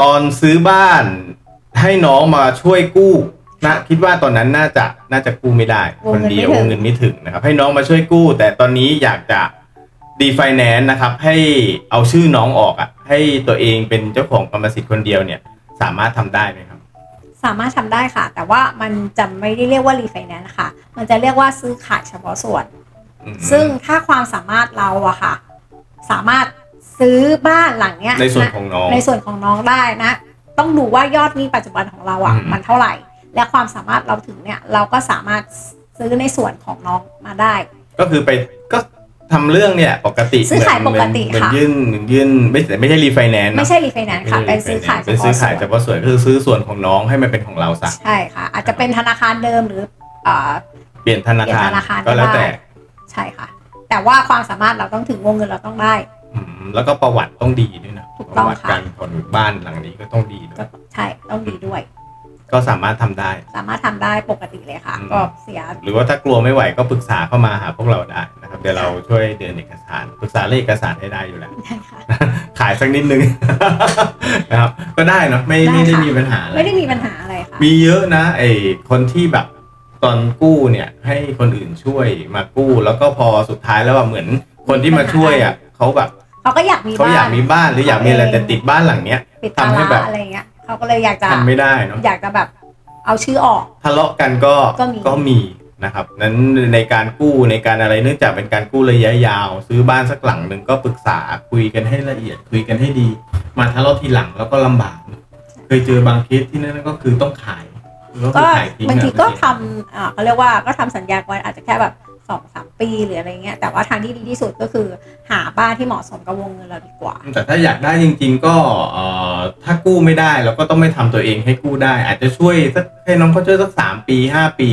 ตอนซื้อบ้านให้น้องมาช่วยกู้นะคิดว่าตอนนั้นน่าจะน่าจะกู้ไม่ได้วงคนเงินเดียวไม่ถึง วงเงินไม่ถึงนะครับ ให้น้องมาช่วยกู้ แต่ตอนนี้อยากจะดีไฟแนนซ์นะครับ ให้เอาชื่อน้องออกอะ ให้ตัวเองเป็นเจ้าของกรรมสิทธิ์คนเดียวเนี่ย สามารถทำได้ไหมครับ สามารถทำได้ค่ะ แต่ว่ามันจะไม่ได้เรียกว่ารีไฟแนนซ์ค่ะ มันจะเรียกว่าซื้อขายเฉพาะส่วน อืมซึ่งถ้าความสามารถเราอะค่ะ สามารถ ซื้อบ้านหลังเนี้ยในส่วนะของน้องในส่วนของน้องได้นะ ต้องดูว่ายอดหนี้ปัจจุบันของเราอะอืม มันเท่าไหร่ และความสามารถเราถึงเนี่ยเราก็สามารถซื้อในส่วนของน้องมาได้ ก็คือไปก็ทำเรื่องเนี่ยปกติซื้อขายเหมืนปกติเหมือนค่ะ ยื่นยื่นไม่แต่ไม่ใช่รีไฟแนนซ์ไม่ใช่รีไฟแนนซ์ค่ะเป็นซื้อขายเฉเป็นพาะซื้อขายส่เฉวนพาะส่วนคือซื้อส่วนของน้องให้มันเป็นของเราซะใช่ค่ะ อาจจะเป็นธนาคารเดิมหรือเอ่อ เปลี่ยนธนาเปลี่ยคารนธนาคารก็แล้วแต่ได้ใช่ค่ะ แต่ว่าความสามารถเราต้องถึงวงเงินเราต้องได้อืม แล้วก็ประวัติต้องดีด้วยนะถูกปต้อระงวัติค่ะ การผ่อนบ้านหลังนี้ก็ต้องดีด้วก็ยใช่ต้องดีด้วย ก็สามารถทำได้ สามารถทำได้ปกติเลยค่ะ อืม ก็เสีย หรือว่าถ้ากลัวไม่ไหวก็ปรึกษาเข้ามาหาพวกเราได้นะครับเดี๋ยวเราช่วยเดินเอกสารปรึกษาเรื่องเอกสารให้ได้อยู่แล้ว ได้ค่ะ ขายสักนิดนึง นะครับ ก็ได้เนาะไม่ได้ไม่ได้ค่ะ มีปัญหาอะไร ไม่ได้มีปัญหาอะไรค่ะ มีเยอะนะไอ้คนที่แบบตอนกู้เนี่ยให้คนอื่นช่วยมากู้ แล้วก็พอสุดท้ายแล้วอะเหมือนคนที่มาช่วยอะเขาแบบ เขาก็อยากมีเขาบ้าอยากนมีบ้านหรืออยากมีอะไรแต่ติดบ้านหลังเนี้ยปิดตาทำให้ลาแบบอะไรเงี้ยเขาก็เลยอยากจะทำไม่ได้เนาะอยากจะแบบเอาชื่อออก ทะเลาะกันก็ก็มี ก็มีนะครับนั้นในการกู้ในการอะไรเนื่องจากเป็นการกู้ระยะยาว ซื้อบ้านสักหลังหนึ่งก็ปรึกษาคุยกันให้ละเอียด คุยกันให้ดี มาทะเลาะทีหลังแล้วก็ลำบาก เคยเจอบางเคสที่นั่นก็คือต้องขายก็ก็คือขายทิ้งบางทีอะก็ทำอ่าเขาเรียกว่าก็ทำสัญญาไว้อาจจะแค่แบบ สองสามปีหรืออะไรเงี้ยแต่ว่าทางที่ดีที่สุดก็คือหาบ้านที่เหมาะสมกับวงเงินเราดีกว่า แต่ถ้าอยากได้จริง ๆ ก็เอ่อถ้ากู้ไม่ได้เราก็ต้องไม่ทำตัวเองให้กู้ได้ อาจจะช่วยสักให้น้องเขาช่วยสักสามปีห้าปี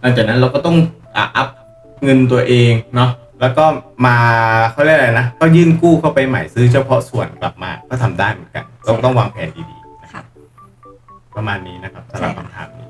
หลังจากนั้นเราก็ต้องอะอัพเงินตัวเองเนาะแล้วก็มาเขาเรียกอะไรนะ ก็ยื่นกู้เข้าไปใหม่ซื้อเฉพาะส่วนกลับมาก็ทำได้เหมือนกันต้องต้องวางแผนดีๆนะค่ะประมาณนี้นะครับสำหรับใช่ค่ะคำถามนี้ขอบคุณครับ